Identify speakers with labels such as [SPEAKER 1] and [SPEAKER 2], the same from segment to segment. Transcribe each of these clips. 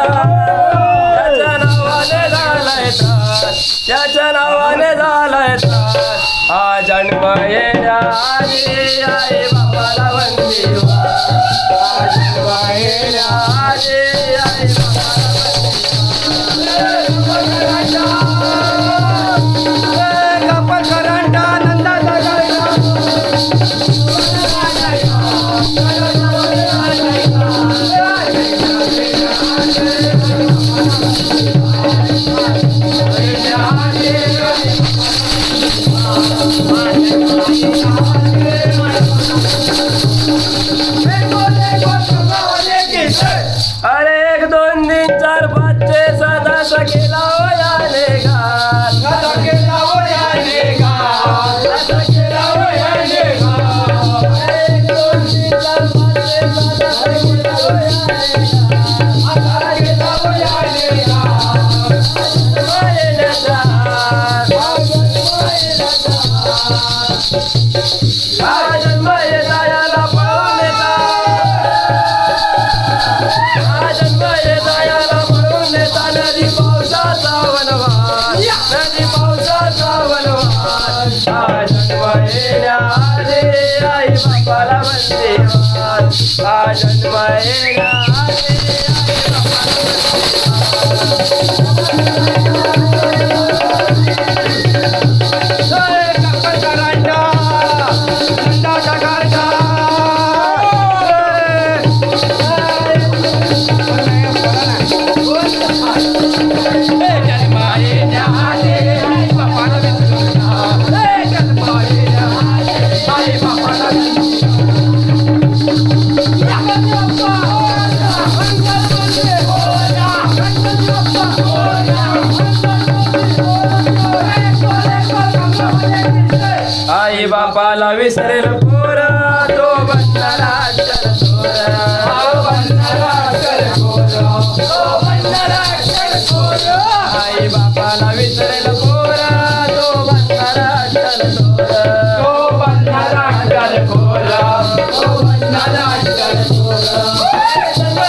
[SPEAKER 1] त्याच्या नावाने झालाय त्याच्या नावाने झालाय आई बाबाला वंदी आधार विसरेल पोर तो बंधारा चल आई बापाला विसरेल पोर तो बंधारा चल तो बंधारा चल खोरा तो बंधारा चल खोरा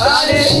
[SPEAKER 1] आजही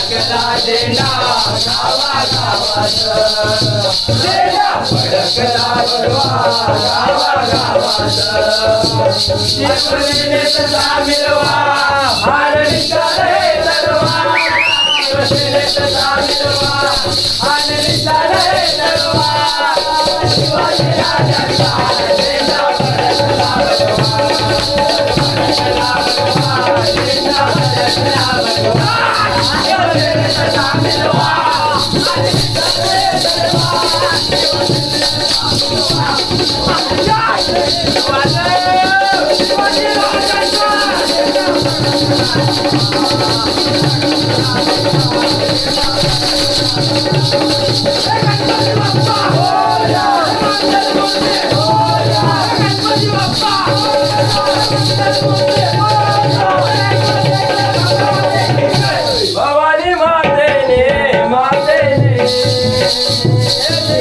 [SPEAKER 1] फळकला देना गावा गावात देना फळकला बळवा गावा गावात शिवसेनेत सामील व्हा हारणी चाले तलवा शिवसेनेत सामील व्हा हारणी चाले तलवा शिवाजी राजांचा देना फळकला बळवा फळकला बळवा देना फळकला बळवा शिवसेनेत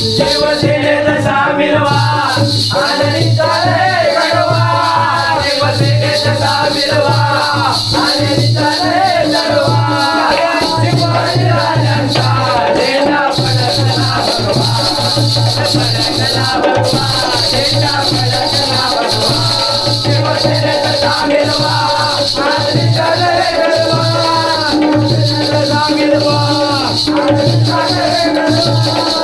[SPEAKER 1] शिवसेनेत सामील आणि चाले गडवा शिवसेनेत सामील आणि चाले लढवा शिवाजी राजांचा झेंडा फडकला भगवा फडकला भगवा झेंडा फडकला भगवा शिवसेनेत सामील आणि चाले गडवा शिवसेनेत सामील आणि चाले गडवा